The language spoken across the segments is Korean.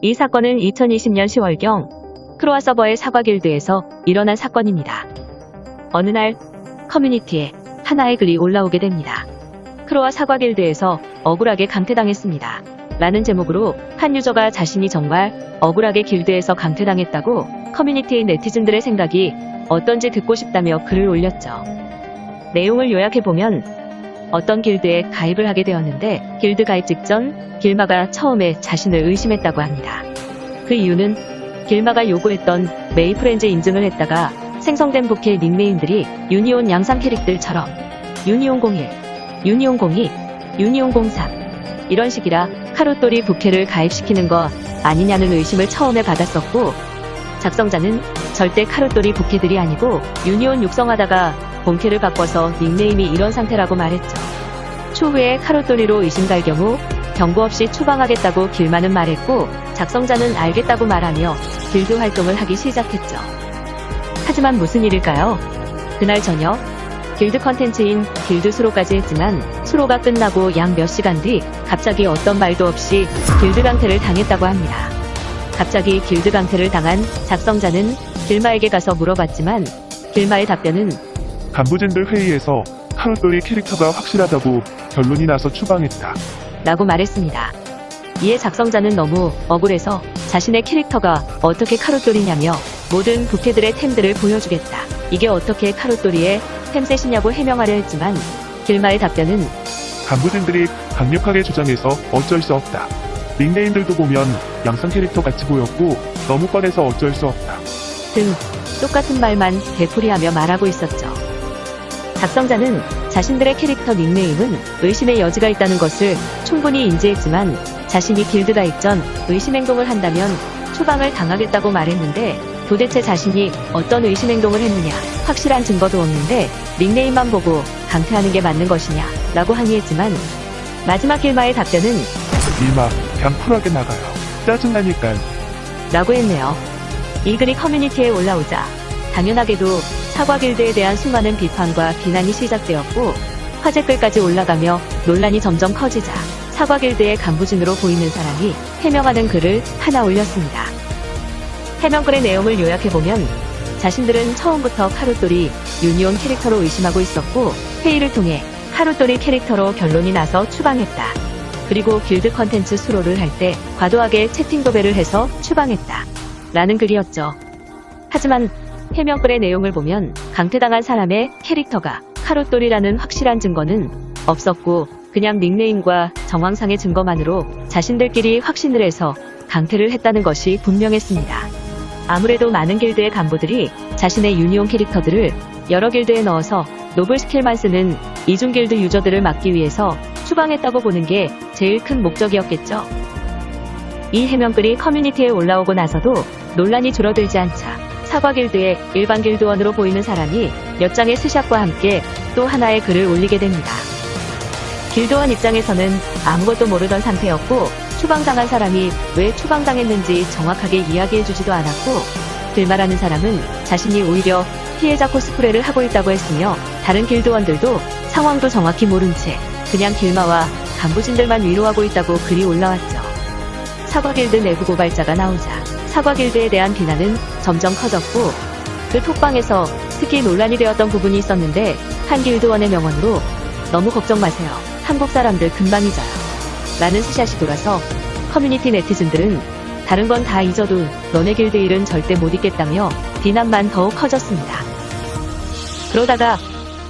이 사건은 2020년 10월경 크로아 서버의 사과 길드에서 일어난 사건입니다. 어느 날 커뮤니티에 하나의 글이 올라오게 됩니다. 크로아 사과 길드에서 억울하게 강퇴당했습니다. 라는 제목으로 한 유저가 자신이 정말 억울하게 길드에서 강퇴당했다고 커뮤니티의 네티즌들의 생각이 어떤지 듣고 싶다며 글을 올렸죠. 내용을 요약해보면 어떤 길드에 가입을 하게 되었는데 길드 가입 직전 길마가 처음에 자신을 의심했다고 합니다. 그 이유는 길마가 요구했던 메이프렌즈 인증을 했다가 생성된 부캐 닉네임들이 유니온 양상 캐릭들처럼 유니온 01, 유니온 02, 유니온 03 이런 식이라 카로토리 부캐를 가입시키는 거 아니냐는 의심을 처음에 받았었고 작성자는 절대 카로토리 부캐들이 아니고 유니온 육성하다가 본캐를 바꿔서 닉네임이 이런 상태라고 말했죠. 추후에 카로토리로 의심 갈 경우 경고 없이 추방하겠다고 길마는 말했고 작성자는 알겠다고 말하며 길드 활동을 하기 시작했죠. 하지만 무슨 일일까요? 그날 저녁 길드 컨텐츠인 길드 수로까지 했지만 수로가 끝나고 약 몇 시간 뒤 갑자기 어떤 말도 없이 길드 강퇴를 당했다고 합니다. 갑자기 길드 강퇴를 당한 작성자는 길마에게 가서 물어봤지만 길마의 답변은 간부진들 회의에서 카로토리 캐릭터가 확실하다고 결론이 나서 추방했다. 라고 말했습니다. 이에 작성자는 너무 억울해서 자신의 캐릭터가 어떻게 카로토리냐며 모든 부캐들의 템들을 보여주겠다. 이게 어떻게 카로토리의 템셋이냐고 해명하려 했지만 길마의 답변은 간부진들이 강력하게 주장해서 어쩔 수 없다. 닉네임들도 보면 양상 캐릭터 같이 보였고 너무 뻔해서 어쩔 수 없다. 등 똑같은 말만 되풀이하며 말하고 있었죠. 작성자는 자신들의 캐릭터 닉네임은 의심의 여지가 있다는 것을 충분히 인지했지만 자신이 길드 가입 전 의심 행동을 한다면 추방을 당하겠다고 말했는데 도대체 자신이 어떤 의심 행동을 했느냐 확실한 증거도 없는데 닉네임만 보고 강퇴하는 게 맞는 것이냐 라고 항의했지만 마지막 길마의 답변은 그냥 쿨하게 나가요. 짜증나니까 라고 했네요. 이 글이 커뮤니티에 올라오자 당연하게도 사과 길드에 대한 수많은 비판과 비난이 시작되었고 화제글까지 올라가며 논란이 점점 커지자 사과 길드의 간부진으로 보이는 사람이 해명하는 글을 하나 올렸습니다. 해명글의 내용을 요약해보면 자신들은 처음부터 카루토리 유니온 캐릭터로 의심하고 있었고 회의를 통해 카루토리 캐릭터로 결론이 나서 추방했다. 그리고 길드 컨텐츠 수로를 할 때 과도하게 채팅 도배를 해서 추방했다. 라는 글이었죠. 하지만 해명글의 내용을 보면 강퇴당한 사람의 캐릭터가 카로토리라는 확실한 증거는 없었고 그냥 닉네임과 정황상의 증거만으로 자신들끼리 확신을 해서 강퇴를 했다는 것이 분명했습니다. 아무래도 많은 길드의 간부들이 자신의 유니온 캐릭터들을 여러 길드에 넣어서 노블 스킬만 쓰는 이중 길드 유저들을 막기 위해서 추방했다고 보는 게 제일 큰 목적이었겠죠. 이 해명글이 커뮤니티에 올라오고 나서도 논란이 줄어들지 않자 사과 길드의 일반 길드원으로 보이는 사람이 몇 장의 스샷과 함께 또 하나의 글을 올리게 됩니다. 길드원 입장에서는 아무것도 모르던 상태였고 추방당한 사람이 왜 추방당했는지 정확하게 이야기해주지도 않았고 길마라는 사람은 자신이 오히려 피해자 코스프레를 하고 있다고 했으며 다른 길드원들도 상황도 정확히 모른 채 그냥 길마와 간부진들만 위로하고 있다고 글이 올라왔죠. 사과길드 내부 고발자가 나오자 사과길드에 대한 비난은 점점 커졌고 그 톡방에서 특히 논란이 되었던 부분이 있었는데 한 길드원의 명언으로 너무 걱정 마세요. 한국 사람들 금방 잊어요. 라는 스샷이 돌아서 커뮤니티 네티즌들은 다른 건 다 잊어도 너네 길드 일은 절대 못 잊겠다며 비난만 더욱 커졌습니다. 그러다가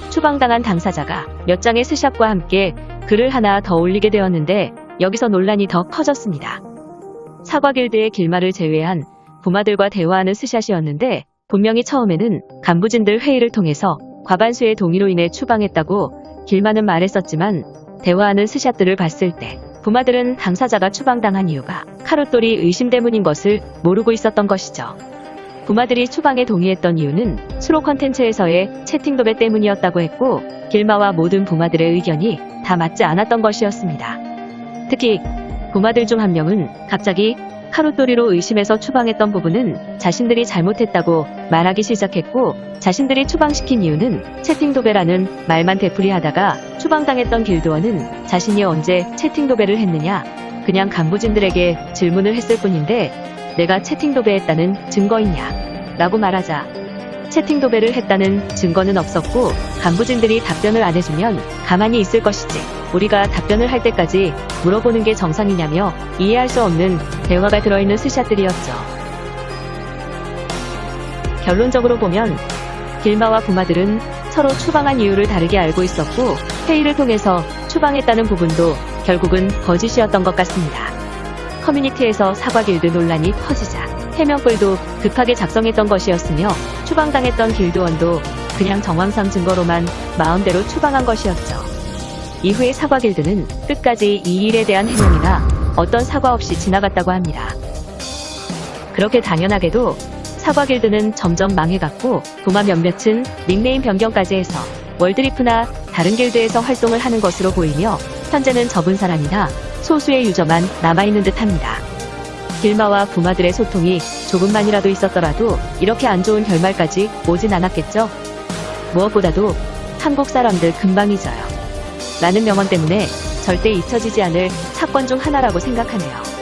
추방당한 당사자가 몇 장의 스샷과 함께 글을 하나 더 올리게 되었는데 여기서 논란이 더 커졌습니다. 사과 길드의 길마를 제외한 부마들과 대화하는 스샷이었는데 분명히 처음에는 간부진들 회의를 통해서 과반수의 동의로 인해 추방했다고 길마는 말했었지만 대화하는 스샷들을 봤을 때 부마들은 당사자가 추방당한 이유가 카로토리 의심 때문인 것을 모르고 있었던 것이죠. 부마들이 추방에 동의했던 이유는 수로 컨텐츠에서의 채팅 도배 때문이었다고 했고 길마와 모든 부마들의 의견이 다 맞지 않았던 것이었습니다. 특히 부마들 중 한 명은 갑자기 카루토리로 의심해서 추방했던 부분은 자신들이 잘못했다고 말하기 시작했고 자신들이 추방시킨 이유는 채팅 도배라는 말만 되풀이하다가 추방당했던 길드원은 자신이 언제 채팅 도배를 했느냐 그냥 간부진들에게 질문을 했을 뿐인데 내가 채팅 도배했다는 증거 있냐? 라고 말하자 채팅 도배를 했다는 증거는 없었고 간부진들이 답변을 안 해주면 가만히 있을 것이지 우리가 답변을 할 때까지 물어보는 게 정상이냐며 이해할 수 없는 대화가 들어있는 스샷들이었죠. 결론적으로 보면 길마와 부마들은 서로 추방한 이유를 다르게 알고 있었고 회의를 통해서 추방했다는 부분도 결국은 거짓이었던 것 같습니다. 커뮤니티에서 사과 길드 논란이 터지자 해명글도 급하게 작성했던 것이었으며 추방당했던 길드원도 그냥 정황상 증거로만 마음대로 추방한 것이었죠. 이후에 사과길드는 끝까지 이 일에 대한 해명이나 어떤 사과 없이 지나갔다고 합니다. 그렇게 당연하게도 사과길드는 점점 망해갔고 도마 몇몇은 닉네임 변경까지 해서 월드리프나 다른 길드에서 활동을 하는 것으로 보이며 현재는 적은 사람이나 소수의 유저만 남아있는 듯합니다. 길마와 부마들의 소통이 조금만이라도 있었더라도 이렇게 안 좋은 결말까지 오진 않았겠죠? 무엇보다도 한국 사람들 금방 잊어요. 라는 명언 때문에 절대 잊혀지지 않을 사건 중 하나라고 생각하네요.